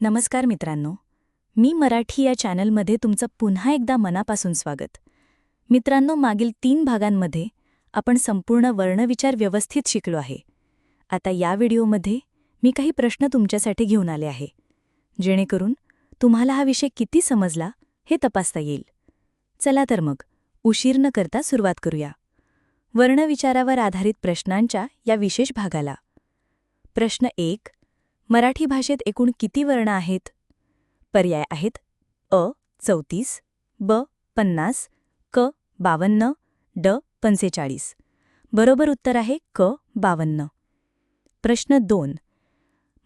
नमस्कार मित्रांनो. मी मराठी या चॅनलमध्ये तुमचं पुन्हा एकदा मनापासून स्वागत. मित्रांनो मागील तीन भागांमध्ये आपण संपूर्ण वर्णविचार व्यवस्थित शिकलो आहे. आता या व्हिडिओमध्ये मी काही प्रश्न तुमच्यासाठी घेऊन आले आहे. जेणेकरून तुम्हाला हा विषय किती समजला हे तपासता येईल. चला तर मग उशीर न करता सुरुवात करूया. वर्णविचारावर आधारित प्रश्नांच्या या विशेष भागाला. प्रश्न एक मराठी भाषेत एकूण किती वर्ण आहेत? पर्याय आहेत. अ चौतीस ब पन्नास क बावन्न ड पंचेचाळीस. बरोबर उत्तर आहे क बावन्न. प्रश्न दोन.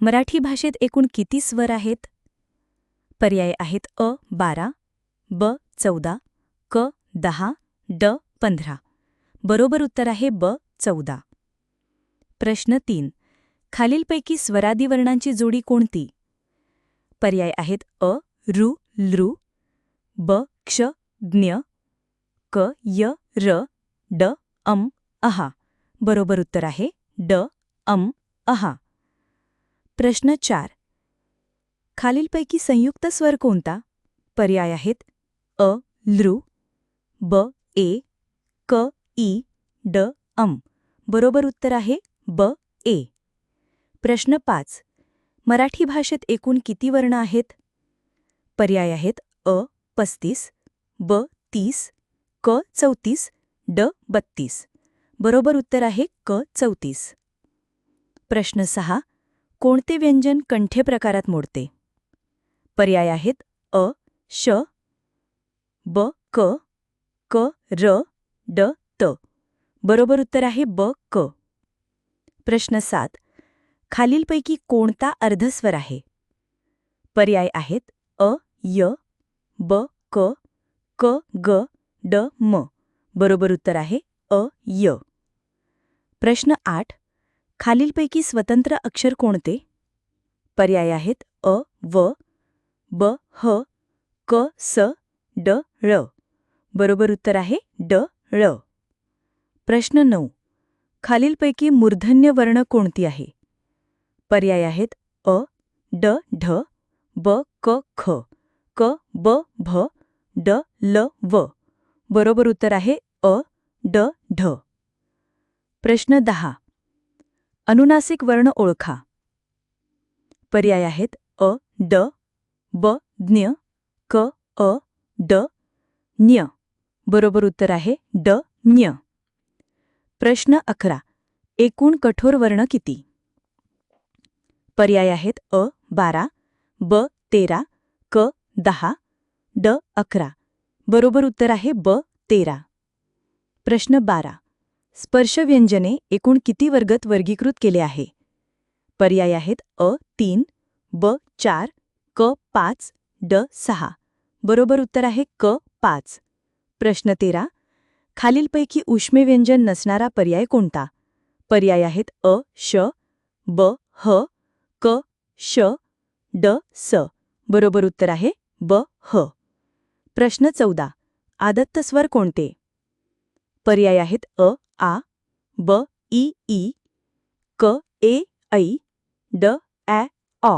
मराठी भाषेत एकूण किती स्वर आहेत? पर्याय आहेत अ बारा ब चौदा क दहा ड पंधरा. बरोबर उत्तर आहे ब चौदा. प्रश्न तीन. खालीलपैकी स्वरादी वर्णांची जोडी कोणती? पर्याय आहेत अ ऋ लृ ब क्ष ज्ञ क य र ड अम अहा. बरोबर उत्तर आहे ड अम अहा. प्रश्न चार. खालीलपैकी संयुक्त स्वर कोणता? पर्याय आहेत अ लृ ब ए क ई ड अम. बरोबर उत्तर आहे ब ए. प्रश्न पाच. मराठी भाषेत एकूण किती वर्ण आहेत? पर्याय आहेत अ पस्तीस ब तीस क चौतीस ड बत्तीस. बरोबर उत्तर आहे क चौतीस. प्रश्न सहा. कोणते व्यंजन कंठे प्रकारात मोडते? पर्याय आहेत अ श ब क क र ड त. बरोबर उत्तर आहे ब क. प्रश्न सात. खालीलपैकी कोणता अर्धस्वर आहे? पर्याय आहेत अ य ब क क ग ड म. बरोबर उत्तर आहे अ य. प्रश्न आठ. खालीलपैकी स्वतंत्र अक्षर कोणते? पर्याय आहेत अ व ब ह क स ड ळ. बरोबर उत्तर आहे ड ळ. प्रश्न नऊ. खालीलपैकी मूर्धन्य वर्ण कोणती आहे? पर्याय आहेत. अ ड ढ ब क ख. क ब भ ड ल व. बरोबर उत्तर आहे अ ड ढ. प्रश्न दहा. अनुनासिक वर्ण ओळखा. पर्याय आहेत अ ड ब ज्ञ क अ ड ञ. बरोबर उत्तर आहे ड ञ. प्रश्न अकरा. एकूण कठोर वर्ण किती? पर्याय आहेत अ बारा ब तेरा क दहा ड अकरा. बरोबर उत्तर आहे ब तेरा. प्रश्न बारा. स्पर्शव्यंजने एकूण किती वर्गत वर्गीकृत केले आहे? पर्याय आहेत अ तीन ब चार क पाच ड सहा. बरोबर उत्तर आहे क पाच. प्रश्न तेरा. खालीलपैकी उष्मेव्यंजन नसणारा पर्याय कोणता? पर्याय आहेत अ श ब ह क श ड स. बरोबर उत्तर आहे ब ह. प्रश्न चौदा. आदत्त स्वर कोणते? पर्याय आहेत अ आ ब ई ई क ए ऐ ड ॲ ऑ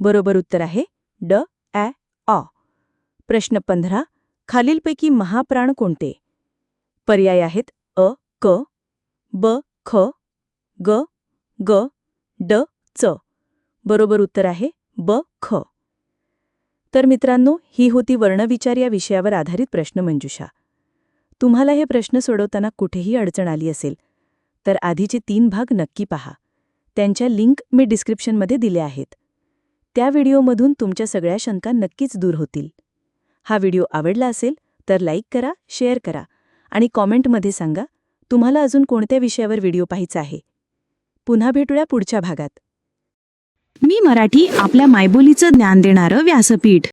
बरोबर उत्तर आहे ड ॲ ऑ प्रश्न पंधरा. खालीलपैकी महाप्राण कोणते? पर्याय आहेत अ क ब ख ग ग ड च. बरोबर उत्तर आहे ब ख. तर मित्रांनो ही होती वर्णविचार या विषयावर आधारित प्रश्नमंजुषा. तुम्हाला हे प्रश्न सोडवताना कुठेही अडचण आली असेल तर आधीचे तीन भाग नक्की पहा. त्यांच्या लिंक मी डिस्क्रिप्शनमध्ये दिल्या आहेत. त्या व्हिडिओमधून तुमच्या सगळ्या शंका नक्कीच दूर होतील. हा व्हिडिओ आवडला असेल तर लाईक करा शेअर करा आणि कॉमेंटमध्ये सांगा तुम्हाला अजून कोणत्या विषयावर व्हिडिओ पाहायचा आहे. पुन्हा भेटूया पुढच्या भागात. मी मराठी आपल्या मायबोलीचं ज्ञान देणारं व्यासपीठ.